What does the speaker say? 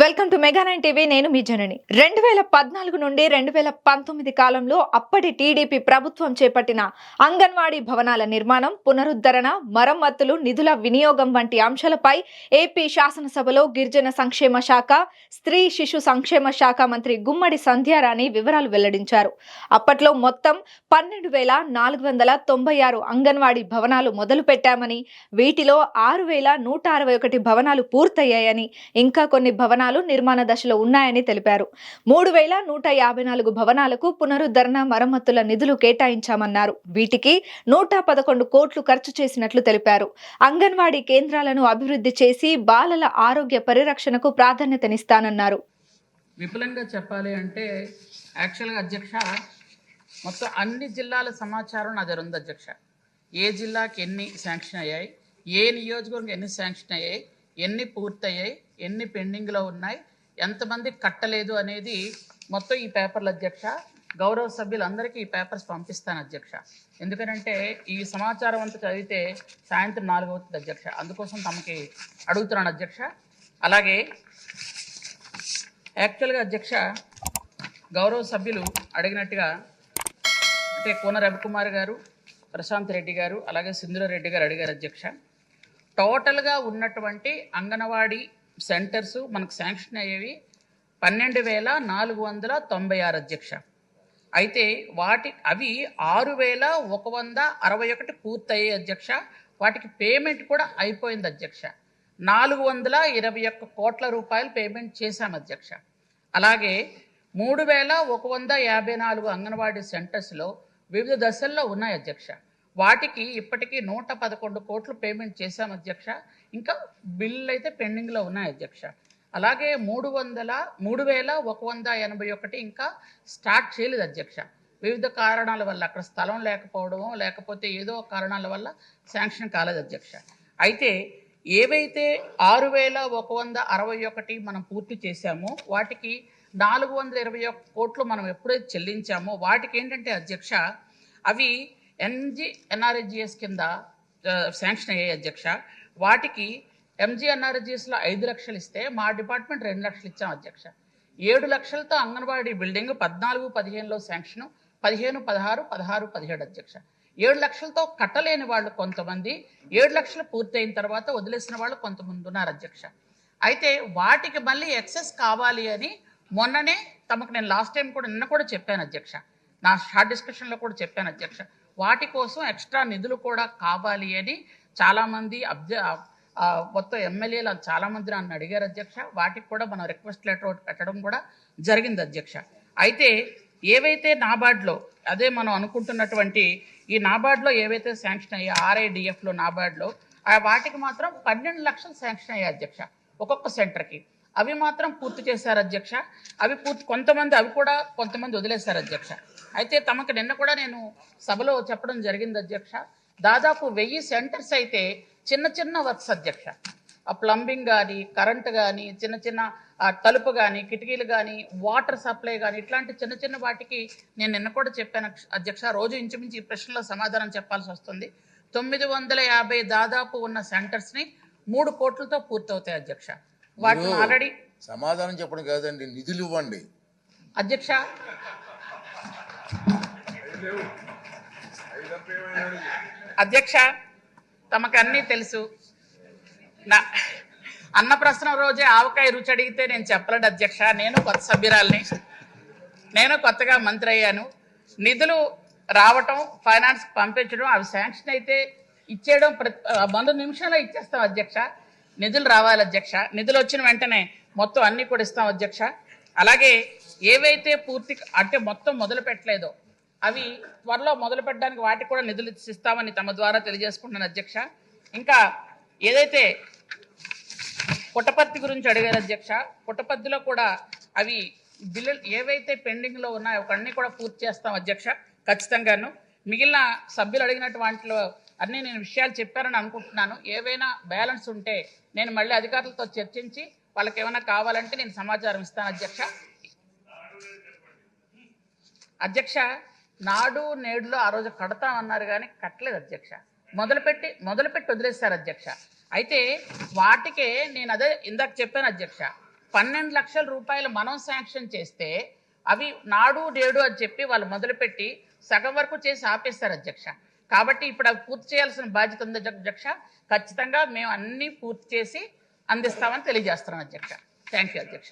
Welcome to Mega nine TV నేను మీ జనని. రెండు వేల పద్నాలుగు నుండి రెండు వేల పంతొమ్మిది కాలంలో అప్పటి టీడీపీ ప్రభుత్వం చేపట్టిన అంగన్వాడీ భవనాల నిర్మాణం పునరుద్ధరణ మరమ్మతులు నిధుల వినియోగం వంటి అంశాలపై ఏపీ శాసనసభలో గిరిజన సంక్షేమ శాఖ స్త్రీ శిశు సంక్షేమ శాఖ మంత్రి గుమ్మడి సంధ్యారాణి వివరాలు వెల్లడించారు. అప్పట్లో మొత్తం పన్నెండు వేల నాలుగు వందల తొంభై ఆరు అంగన్వాడీ భవనాలు మొదలు పెట్టామని వీటిలో ఆరు వేల నూట అరవై ఒకటి భవనాలు పూర్తయ్యాయని ఇంకా కొన్ని భవనాలు నిర్మాణ దశలో ఉన్నాయని తెలిపారు. మూడు వేల నూట యాభై నాలుగు భవనాలకు పునరుద్ధరణ మరమ్మతుల నిధులు కేటాయించామన్నారు. వీటికి నూట పదకొండు కోట్లు ఖర్చు చేసినట్లు తెలిపారు. అంగన్వాడీ కేంద్రాలను అభివృద్ధి చేసి బాలల ఆరోగ్య పరిరక్షణకు ప్రాధాన్యతనిస్తానన్నారు. విపులంగా చెప్పాలి అంటే యాక్చువల్గా అధ్యక్ష మొత్తం అన్ని జిల్లాల సమాచారం నా దగ్గర ఉంది అధ్యక్ష. ఏ జిల్లాకి ఎన్ని శాంక్షన్ అయ్యాయి? ఏ నియోజకవర్గం ఎన్ని శాంక్షన్ అయ్యాయి? ఎన్ని పూర్తయ్యాయి ఎన్ని పెండింగ్లో ఉన్నాయి ఎంతమంది కట్టలేదు అనేది మొత్తం ఈ పేపర్లు అధ్యక్ష గౌరవ సభ్యులందరికీ ఈ పేపర్స్ పంపిస్తాను అధ్యక్ష. ఎందుకంటే ఈ సమాచారం అంతా చదివితే సాయంత్రం నాలుగు అవుతుంది అధ్యక్ష. అందుకోసం తమకి అడుగుతున్నాను అధ్యక్ష. అలాగే యాక్చువల్గా అధ్యక్ష గౌరవ సభ్యులు అడిగినట్టుగా అంటే కోన రవికుమార్ గారు ప్రశాంత్ రెడ్డి గారు అలాగే సింధురారెడ్డి గారు అడిగారు అధ్యక్ష. టోటల్గా ఉన్నటువంటి అంగన్వాడీ సెంటర్స్ మనకు శాంక్షన్ అయ్యేవి పన్నెండు వేల నాలుగు వందల తొంభై ఆరు అధ్యక్ష. అయితే వాటి అవి ఆరు వేల ఒక వంద అరవై ఒకటి పూర్తయ్యే అధ్యక్ష వాటికి పేమెంట్ కూడా అయిపోయింది అధ్యక్ష. నాలుగు వందల ఇరవై ఒక్క కోట్ల రూపాయలు పేమెంట్ చేశాం అధ్యక్ష. అలాగే మూడు వేల ఒక వంద యాభై నాలుగు అంగన్వాడీ సెంటర్స్లో వివిధ దశల్లో ఉన్నాయి అధ్యక్ష. వాటికి ఇప్పటికీ నూట పదకొండు కోట్లు పేమెంట్ చేశాం అధ్యక్ష. ఇంకా బిల్లు అయితే పెండింగ్లో ఉన్నాయి అధ్యక్ష. అలాగే మూడు వందల మూడు వేల ఒక వంద ఎనభై ఒకటి ఇంకా స్టార్ట్ చేయలేదు అధ్యక్ష. వివిధ కారణాల వల్ల అక్కడ స్థలం లేకపోవడము లేకపోతే ఏదో కారణాల వల్ల శాంక్షన్ కాలేదు అధ్యక్ష. అయితే ఏవైతే ఆరు వేల ఒక వంద అరవై ఒకటి మనం పూర్తి చేశామో వాటికి నాలుగు వందల ఇరవై ఒక కోట్లు మనం ఎప్పుడైతే చెల్లించామో వాటికి ఏంటంటే అధ్యక్ష అవి ఎన్జి ఎన్ఆర్ఎజిఎస్ కింద శాంక్షన్ అయ్యాయి అధ్యక్ష. వాటికి ఎంజీఎన్ఆర్జిఎస్లో ఐదు లక్షలు ఇస్తే మా డిపార్ట్మెంట్ రెండు లక్షలు ఇచ్చాం అధ్యక్ష. ఏడు లక్షలతో అంగన్వాడీ బిల్డింగ్ పద్నాలుగు పదిహేనులో శాంక్షన్ పదిహేను పదహారు పదహారు పదిహేడు అధ్యక్ష. ఏడు లక్షలతో కట్టలేని వాళ్ళు కొంతమంది ఏడు లక్షలు పూర్తయిన తర్వాత వదిలేసిన వాళ్ళు కొంతమంది ఉన్నారు అధ్యక్ష. అయితే వాటికి మళ్ళీ ఎక్సెస్ కావాలి అని మొన్ననే తమకు నేను లాస్ట్ టైం కూడా నిన్న కూడా చెప్పాను అధ్యక్ష. నా షార్ట్ డిస్కషన్లో కూడా చెప్పాను అధ్యక్ష. వాటి కోసం ఎక్స్ట్రా నిధులు కూడా కావాలి అని చాలామంది అబ్జ మొత్తం ఎమ్మెల్యేలు చాలామంది నన్ను అడిగారు అధ్యక్ష. వాటికి కూడా మనం రిక్వెస్ట్ లెటర్ ఒకటి పెట్టడం కూడా జరిగింది అధ్యక్ష. అయితే ఏవైతే నాబార్డ్లో అదే మనం అనుకుంటున్నటువంటి ఈ నాబార్డ్లో ఏవైతే శాంక్షన్ అయ్యాయి ఆర్ఐడిఎఫ్లో నాబార్డ్లో వాటికి మాత్రం పన్నెండు లక్షలు శాంక్షన్ అయ్యాయి అధ్యక్ష ఒక్కొక్క సెంటర్కి. అవి మాత్రం పూర్తి చేశారు అధ్యక్ష. అవి పూర్తి కొంతమంది అవి కూడా కొంతమంది వదిలేశారు అధ్యక్ష. అయితే తమకు నిన్న కూడా నేను సభలో చెప్పడం జరిగింది అధ్యక్ష. దాదాపు వెయ్యి సెంటర్స్ అయితే చిన్న చిన్న వర్క్స్ అధ్యక్ష. ఆ ప్లంబింగ్ కానీ కరెంట్ కానీ చిన్న చిన్న తలుపు కానీ కిటికీలు కానీ వాటర్ సప్లై కానీ ఇట్లాంటి చిన్న చిన్న వాటికి నేను నిన్న కూడా చెప్పాను అధ్యక్ష. రోజు ఇంచుమించు ఈ ప్రశ్నలో సమాధానం చెప్పాల్సి వస్తుంది. తొమ్మిది వందల యాభై దాదాపు ఉన్న సెంటర్స్ని మూడు కోట్లతో పూర్తవుతాయి అధ్యక్ష. వాటిని ఆల్రెడీ సమాధానం చెప్పడం కాదండి నిధులు ఇవ్వండి. అధ్యక్ష. అధ్యక్ష తమకు అన్నీ తెలుసు. నా అన్న ప్రశ్న రోజే ఆవకాయ రుచి అడిగితే నేను చెప్పలేడు అధ్యక్ష నేను కొత్త సభ్యురాల్ని. నేను కొత్తగా మంత్రి అయ్యాను. నిధులు రావటం ఫైనాన్స్ పంపించడం అవి శాంక్షన్ అయితే ఇచ్చేయడం ప్రతి వంద నిమిషాల్లో ఇచ్చేస్తాం అధ్యక్ష. నిధులు రావాలి అధ్యక్ష. నిధులు వచ్చిన వెంటనే మొత్తం అన్నీ కూడా ఇస్తాం అధ్యక్ష. అలాగే ఏవైతే పూర్తి అంటే మొత్తం మొదలు పెట్టలేదో అవి త్వరలో మొదలు పెట్టడానికి వాటికి కూడా నిధులు ఇస్తామని తమ ద్వారా తెలియజేసుకుంటున్నాను అధ్యక్ష. ఇంకా ఏదైతే పుట్టపర్తి గురించి అడిగారు అధ్యక్ష పుట్టపర్తిలో కూడా అవి బిల్లులు ఏవైతే పెండింగ్లో ఉన్నాయో అన్నీ కూడా పూర్తి చేస్తాం అధ్యక్ష ఖచ్చితంగాను. మిగిలిన సభ్యులు అడిగినటువంటిలో అన్నీ నేను విషయాలు చెప్పారని అనుకుంటున్నాను. ఏవైనా బ్యాలెన్స్ ఉంటే నేను మళ్ళీ అధికారులతో చర్చించి వాళ్ళకి ఏమైనా కావాలంటే నేను సమాచారం ఇస్తాను అధ్యక్ష. అధ్యక్ష నాడు నేడులో ఆ రోజు కడతామన్నారు కానీ కట్టలేదు అధ్యక్ష. మొదలుపెట్టి మొదలుపెట్టి వదిలేస్తారు అధ్యక్ష. అయితే వాటికే నేను అదే ఇందాక చెప్పాను అధ్యక్ష. పన్నెండు లక్షల రూపాయలు మనం శాంక్షన్ చేస్తే అవి నాడు నేడు అని చెప్పి వాళ్ళు మొదలుపెట్టి సగం వరకు చేసి ఆపేస్తారు అధ్యక్ష. కాబట్టి ఇప్పుడు అవి పూర్తి చేయాల్సిన బాధ్యత ఉంది అధ్యక్ష ఖచ్చితంగా మేము అన్నీ పూర్తి చేసి అందిస్తామని తెలియజేస్తున్నాం అధ్యక్ష. థ్యాంక్ యూ అధ్యక్ష.